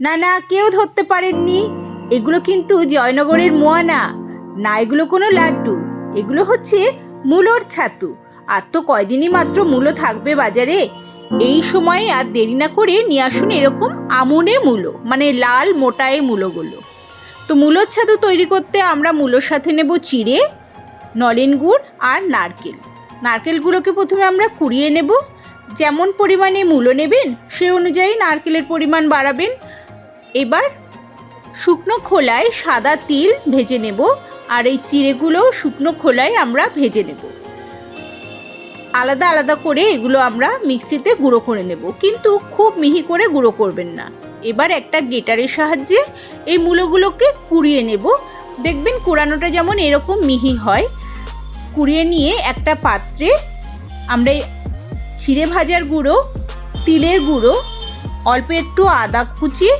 না না, কেউ ধরতে পারেননি। এগুলো কিন্তু জয়নগরের মোয়া না না, এগুলো কোনো লাড্ডু। এগুলো হচ্ছে মূলোর ছাতু। আর তো কয়দিনই মাত্র মূলো থাকবে বাজারে, এই সময় আর দেরি না করে নিয়ে আসুন এরকম আমনে মূলো মানে লাল মোটায় মূলোগুলো। তো মূলোর ছাতু তৈরি করতে আমরা মূলোর সাথে নেব চিড়ে, নলেন গুড় আর নারকেল। নারকেলগুলোকে প্রথমে আমরা কুড়িয়ে নেব। যেমন পরিমাণে মূলো নেবেন, সে অনুযায়ী নারকেলের পরিমাণ বাড়াবেন। এবার শুকনো খোলায় সাদা তিল ভেজে নেব, আর এই চিড়েগুলো শুকনো খোলায় আমরা ভেজে নেব। আলাদা আলাদা করে এগুলো আমরা মিক্সিতে গুঁড়ো করে নেব, কিন্তু খুব মিহি করে গুঁড়ো করবেন না। এবার একটা গেটারের সাহায্যে এই মূলোগুলোকে কুড়িয়ে নেব। দেখবেন কুড়ানোটা যেমন এরকম মিহি হয়। কুড়িয়ে নিয়ে একটা পাত্রে আমরা চিড়ে ভাজার গুঁড়ো, তিলের গুঁড়ো, অল্প একটু আদা কুচি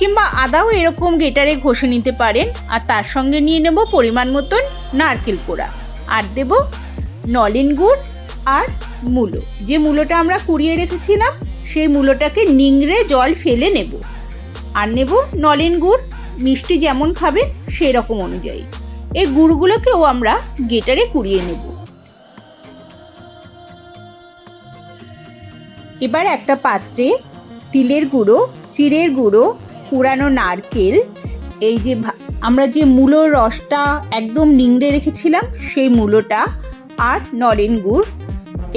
কিংবা আদাও এরকম গেটারে ঘষে নিতে পারেন, আর তার সঙ্গে নিয়ে নেব পরিমাণ মতন নারকেল কোড়া। আর দেব নলেন গুড় আর মূলো। যে মূলোটা আমরা কুড়িয়ে রেখেছিলাম, সেই মূলোটাকে নিংড়ে জল ফেলে নেব। আর নেব নলেন গুড়, মিষ্টি যেমন খাবেন সেই রকম অনুযায়ী। এই গুড়গুলোকেও আমরা গেটারে কুড়িয়ে নেব। এবার একটা পাত্রে তিলের গুঁড়ো, চিড়ের গুঁড়ো কুড়ানো নারকেল, এই যে আমরা যে মূলোর রসটা একদম নিংড়ে রেখেছিলাম, সেই মূলোটা আর নলেন গুড়,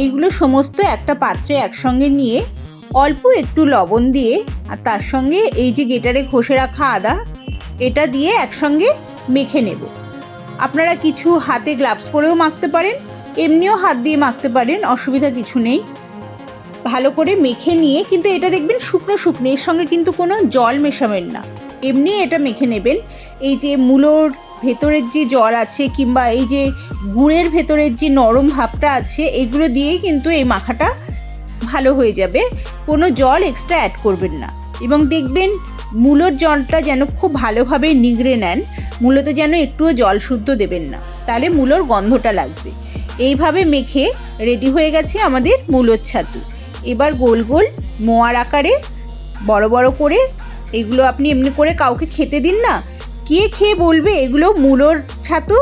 এইগুলো সমস্ত একটা পাত্রে একসঙ্গে নিয়ে অল্প একটু লবণ দিয়ে আর তার সঙ্গে এই যে গেটারে ঘষে রাখা আদা, এটা দিয়ে একসঙ্গে মেখে নেব। আপনারা কিছু হাতে গ্লাভস পরেও মাখতে পারেন, এমনিও হাত দিয়ে মাখতে পারেন, অসুবিধা কিছু নেই। ভালো করে মেখে নিয়ে, কিন্তু এটা দেখবেন শুকনো শুকনো, এর সঙ্গে কিন্তু কোনো জল মেশাবেন না। এমনি এটা মেখে নেবেন। এই যে মূলোর ভেতরের যে জল আছে, কিংবা এই যে গুড়ের ভেতরের যে নরম ভাবটা আছে, এগুলো দিয়েই কিন্তু এই মাখাটা ভালো হয়ে যাবে। কোনো জল এক্সট্রা অ্যাড করবেন না। এবং দেখবেন মূলোর জলটা যেন খুব ভালোভাবে নিগড়ে নেন, মূলত যেন একটুও জল শুদ্ধ দেবেন না। তাহলে মূলোর গন্ধটা লাগবে। এইভাবে মেখে রেডি হয়ে গেছে আমাদের মূলোর ছাতু। এবার গোল গোল মোয়ার আকারে বড় বড় করে এগুলো আপনি এমনি করে কাউকে খেতে দিন না। কে খেয়ে বলবে? এগুলো মূলোর ছাতু।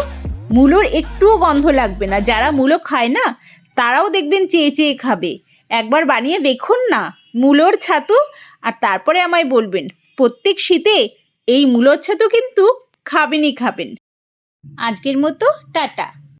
মূলোর একটুও গন্ধ লাগবে না। যারা মূলো খায় না, তারাও দেখবেন চেয়ে চেয়ে খাবে। একবার বানিয়ে দেখুন না, মূলোর ছাতু। আর তারপরে আমায় বলবেন, প্রত্যেক শীতে এই মূলোর ছাতু কিন্তু খাবেনই খাবেন। আজকের মতো টাটা।